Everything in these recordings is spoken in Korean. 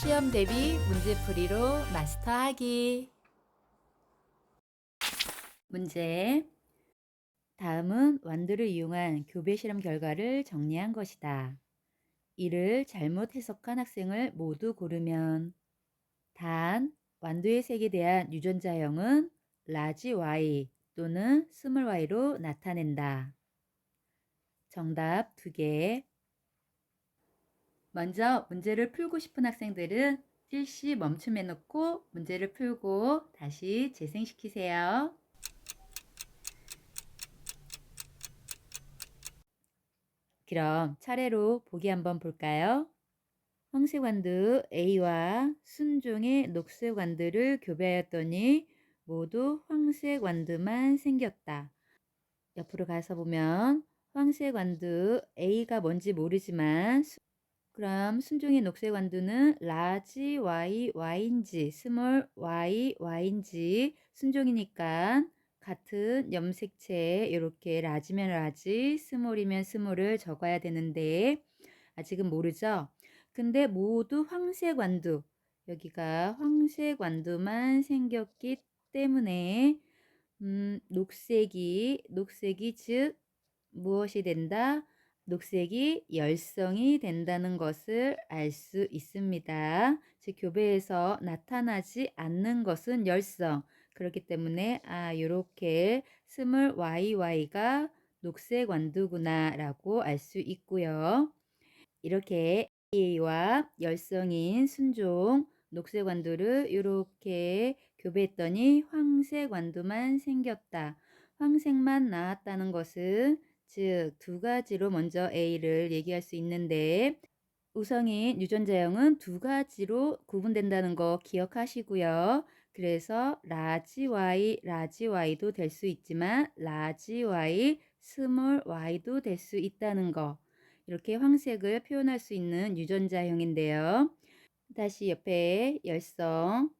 시험 대비 문제풀이로 마스터하기. 문제. 다음은 완두를 이용한 교배 실험 결과를 정리한 것이다. 이를 잘못 해석한 학생을 모두 고르면 단 완두의 색에 대한 유전자형은 라지 Y 또는 스몰 y로 나타낸다. 정답 두 개. 먼저 문제를 풀고 싶은 학생들은 일시 멈춤해 놓고 문제를 풀고 다시 재생시키세요. 그럼 차례로 보기 한번 볼까요? 황색 완두 A와 순종의 녹색 완두를 교배하였더니 모두 황색 완두만 생겼다. 옆으로 가서 보면 황색 완두 A가 뭔지 모르지만 그럼 순종의 녹색 완두는 라지 Y Y인지 스몰 Y Y인지 순종이니까 같은 염색체에 이렇게 라지면 라지 스몰이면 스몰을 적어야 되는데 아직은 모르죠. 근데 모두 황색 완두 여기가 황색 완두만 생겼기 때문에 음, 녹색이 녹색이 즉 무엇이 된다? 녹색이 열성이 된다는 것을 알 수 있습니다. 즉 교배에서 나타나지 않는 것은 열성. 그렇기 때문에 아 이렇게 스물 YY가 녹색 완두구나라고 알 수 있고요. 이렇게 A와 열성인 순종 녹색 완두를 이렇게 교배했더니 황색 완두만 생겼다. 황색만 나왔다는 것은 즉 두 가지로 먼저 A를 얘기할 수 있는데 우성인 유전자형은 두 가지로 구분된다는 거 기억하시고요. 그래서 라지 Y, 라지 Y도 될 수 있지만 라지 Y, 스몰 Y도 될 수 있다는 거. 이렇게 황색을 표현할 수 있는 유전자형인데요. 다시 옆에 열성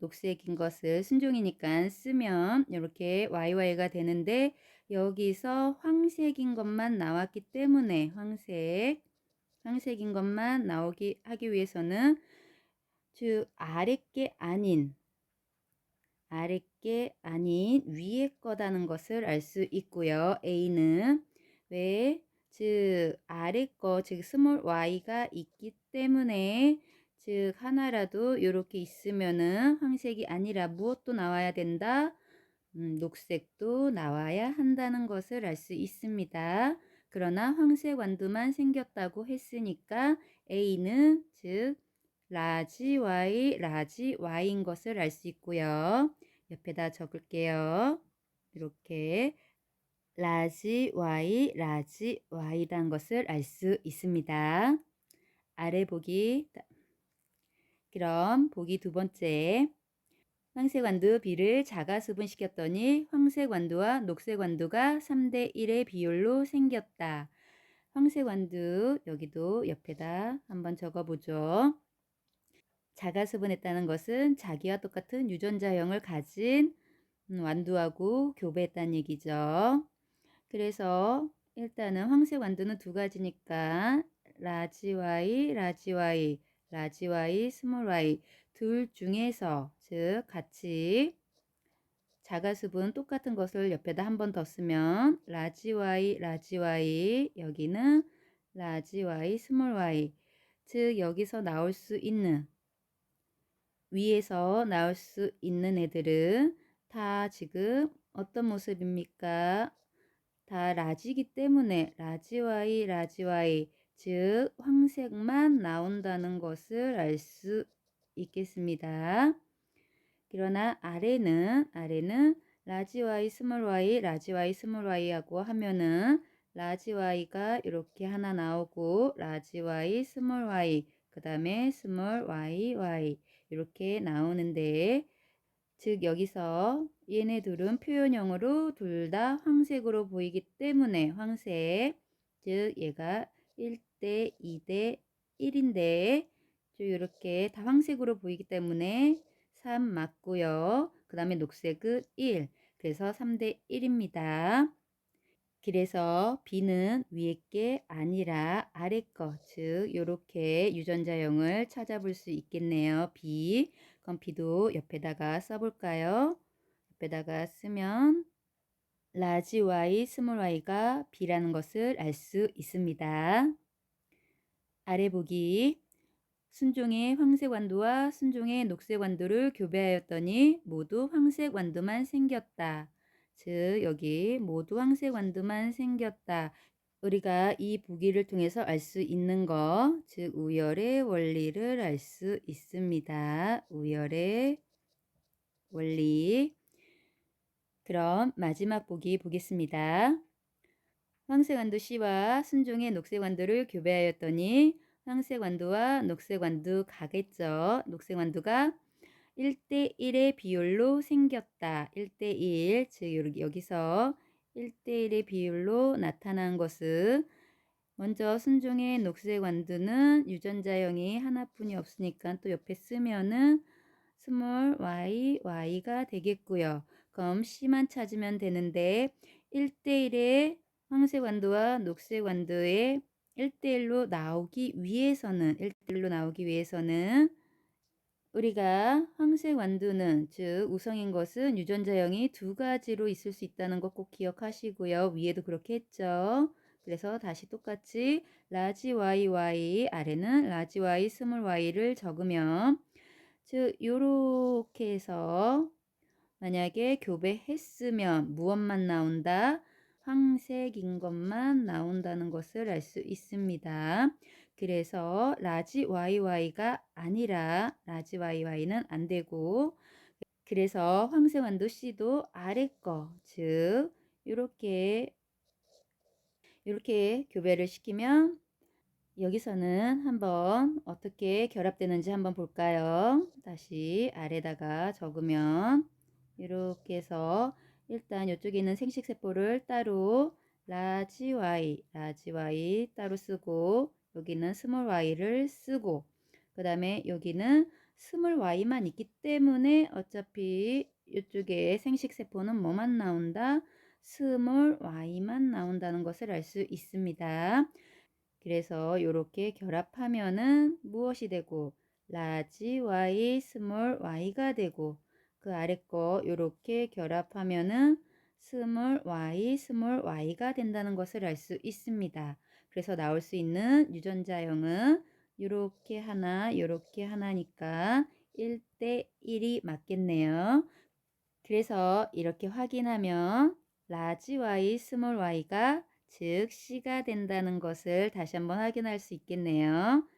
녹색인 것을 순종이니까 쓰면 이렇게 YY가 되는데 여기서 황색인 것만 나왔기 때문에 황색 황색인 것만 나오기 하기 위해서는 즉 아래 게 아닌 아래 게 아닌 위에 거다는 것을 알 수 있고요. A는 왜? 즉 아래 거, 즉 스몰 y가 있기 때문에 즉 하나라도 이렇게 있으면은 황색이 아니라 무엇도 나와야 된다? 음, 녹색도 나와야 한다는 것을 알 수 있습니다. 그러나 황색 완두만 생겼다고 했으니까 A는 즉 라지 Y, 라지 Y인 것을 알 수 있고요. 옆에다 적을게요. 이렇게 라지 Y, 라지 Y라는 것을 알 수 있습니다. 아래 보기 그럼 보기 두 번째 황색 완두 B를 자가 수분 시켰더니 황색 완두와 녹색 완두가 3대 1의 비율로 생겼다. 황색 완두 여기도 옆에다 한번 적어보죠. 자가 수분했다는 것은 자기와 똑같은 유전자형을 가진 음, 완두하고 교배했다는 얘기죠. 그래서 일단은 황색 완두는 두 가지니까 라지 Y, 라지 Y, 라지 Y, 스몰 Y 둘 중에서 즉 같이 자가수분 똑같은 것을 옆에다 한 번 더 쓰면 라지 Y, 라지 Y 여기는 라지 Y, 스몰 Y 즉 여기서 나올 수 있는 위에서 나올 수 있는 애들은 다 지금 어떤 모습입니까? 다 라지기 때문에 라지 Y, 라지 Y 즉 황색만 나온다는 것을 알 수 있겠습니다. 그러나 아래는 아래는 라지 Y, 스몰 y, 라지 Y, 스몰 y하고 하면은 라지 y가 이렇게 하나 나오고 라지 Y, 스몰 y, 그 다음에 스몰 y, y 이렇게 나오는데 즉 여기서 얘네 둘은 표현형으로 둘 다 황색으로 보이기 때문에 황색 즉 얘가 1대 2대 1인데 이렇게 다 황색으로 보이기 때문에 3 맞고요. 그 다음에 녹색은 1 그래서 3대 1입니다. 그래서 B는 위에 게 아니라 아래 거, 즉 요렇게 유전자형을 찾아볼 수 있겠네요. B. 그럼 B도 옆에다가 써볼까요? 옆에다가 쓰면 라지 y, 스몰 y가 B라는 것을 알 수 있습니다. 아래 보기 순종의 황색 완두와 순종의 녹색 완두를 교배하였더니 모두 황색 완두만 생겼다. 즉 여기 모두 황색 완두만 생겼다. 우리가 이 보기를 통해서 알 수 있는 것, 즉 우열의 원리를 알 수 있습니다. 우열의 원리. 그럼 마지막 보기 보겠습니다. 황색 완두 C와 순종의 녹색 완두를 교배하였더니 황색 완두와 녹색 완두 가겠죠. 녹색 완두가 1대1의 비율로 생겼다. 1대1, 즉 여기서 1대1의 비율로 나타난 것은 먼저 순종의 녹색 완두는 유전자형이 하나뿐이 없으니까 또 옆에 쓰면은 스몰 y, y가 되겠고요. 그럼 C만 찾으면 되는데 1대1의 황색 완두와 녹색 완두의 1대1로 나오기 위해서는 1대1로 나오기 위해서는 우리가 황색 완두는 즉 우성인 것은 유전자형이 두 가지로 있을 수 있다는 것 꼭 기억하시고요. 위에도 그렇게 했죠. 그래서 다시 똑같이 라지 yy 아래는 라지 y 스몰 y를 적으면 즉 요렇게 해서 만약에 교배했으면 무엇만 나온다? 황색인 것만 나온다는 것을 알 수 있습니다. 그래서 라지 YY가 아니라 라지 YY는 안 되고 그래서 황색 완도 C도 아래 거, 즉 이렇게 이렇게 교배를 시키면 여기서는 한번 어떻게 결합되는지 한번 볼까요? 다시 아래다가 적으면 이렇게 해서 일단 이쪽에 있는 생식세포를 따로 라지 y, 라지 y 따로 쓰고 여기는 스몰 y를 쓰고 그 다음에 여기는 스몰 y만 있기 때문에 어차피 이쪽에 생식세포는 뭐만 나온다? 스몰 y만 나온다는 것을 알 수 있습니다. 그래서 이렇게 결합하면은 무엇이 되고 라지 y, 스몰 y가 되고 그 아래 거 이렇게 결합하면은 스몰 y, 스몰 y가 된다는 것을 알 수 있습니다. 그래서 나올 수 있는 유전자형은 이렇게 하나, 이렇게 하나니까 1대 1이 맞겠네요. 그래서 이렇게 확인하면 라지 y, 스몰 y가 즉 C가 된다는 것을 다시 한번 확인할 수 있겠네요.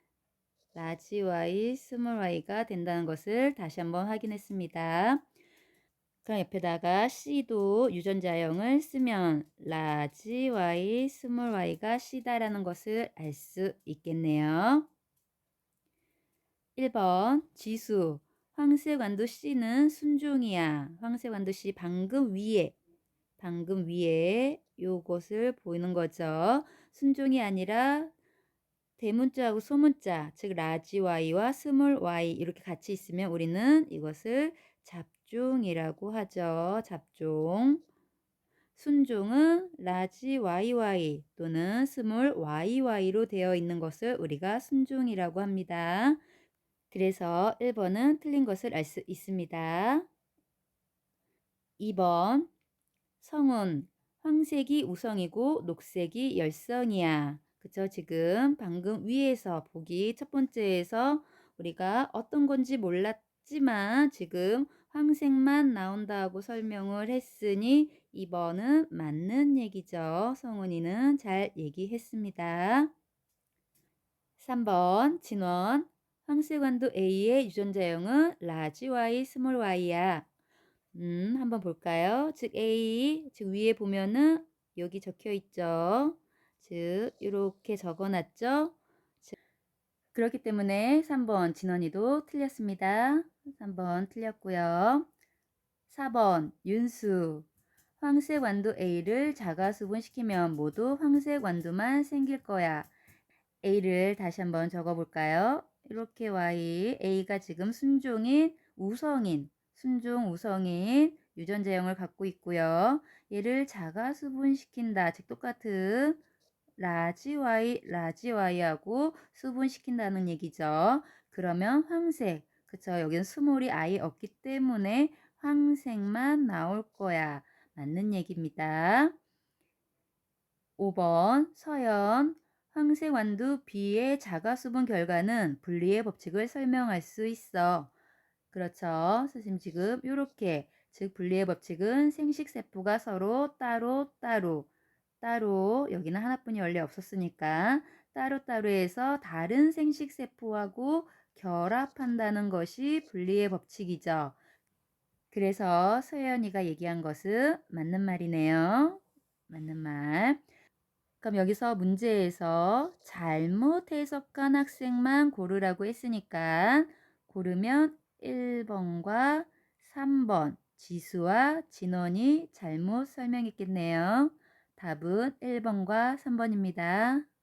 라지 y, 스몰 y가 된다는 것을 다시 한번 확인했습니다. 그럼 옆에다가 C도 유전자형을 쓰면 라지 y, y가 C다라는 것을 알 수 있겠네요. 1번 지수 황색 완두 C는 순종이야. 황색 완두 C 방금 위에 방금 위에 요것을 보이는 거죠. 순종이 아니라 대문자하고 소문자, 즉 라지 y와 스몰 y 이렇게 같이 있으면 우리는 이것을 잡종이라고 하죠. 잡종. 순종은 라지 yy 또는 스몰 yy,로 되어 있는 것을 우리가 순종이라고 합니다. 그래서 1번은 틀린 것을 알 수 있습니다. 2번 성운 황색이 우성이고 녹색이 열성이야. 그쵸? 지금 방금 위에서 보기 첫 번째에서 우리가 어떤 건지 몰랐지만 지금 황색만 나온다고 설명을 했으니 2번은 맞는 얘기죠. 성훈이는 잘 얘기했습니다. 3번 진원 황색완두 A의 유전자형은 라지 Y, 스몰 y야. 음, 한번 볼까요? 즉 A, 즉 위에 보면은 여기 적혀 있죠. 즉 이렇게 적어놨죠. 즉, 그렇기 때문에 3번 진원이도 틀렸습니다. 3번 틀렸고요. 4번 윤수 황색 완두 A를 자가수분시키면 모두 황색 완두만 생길 거야. A를 다시 한번 적어볼까요? 이렇게 Y, A가 지금 순종인 우성인, 순종 우성인 유전자형을 갖고 있고요. 얘를 자가수분시킨다. 즉 똑같은 라지 y, 라지 y하고 수분시킨다는 얘기죠. 그러면 황색, 그쵸? 여기는 스몰이 아예 없기 때문에 황색만 나올 거야. 맞는 얘기입니다. 5번 서연 황색 완두 B의 자가수분 결과는 분리의 법칙을 설명할 수 있어. 그렇죠. 선생님 지금 이렇게 즉 분리의 법칙은 생식세포가 서로 따로 따로 따로 여기는 하나뿐이 원래 없었으니까 따로따로 해서 다른 생식세포하고 결합한다는 것이 분리의 법칙이죠. 그래서 서연이가 얘기한 것은 맞는 말이네요. 맞는 말. 그럼 여기서 문제에서 잘못 해석한 학생만 고르라고 했으니까 고르면 1번과 3번 지수와 진원이 잘못 설명했겠네요. 답은 1번과 3번입니다.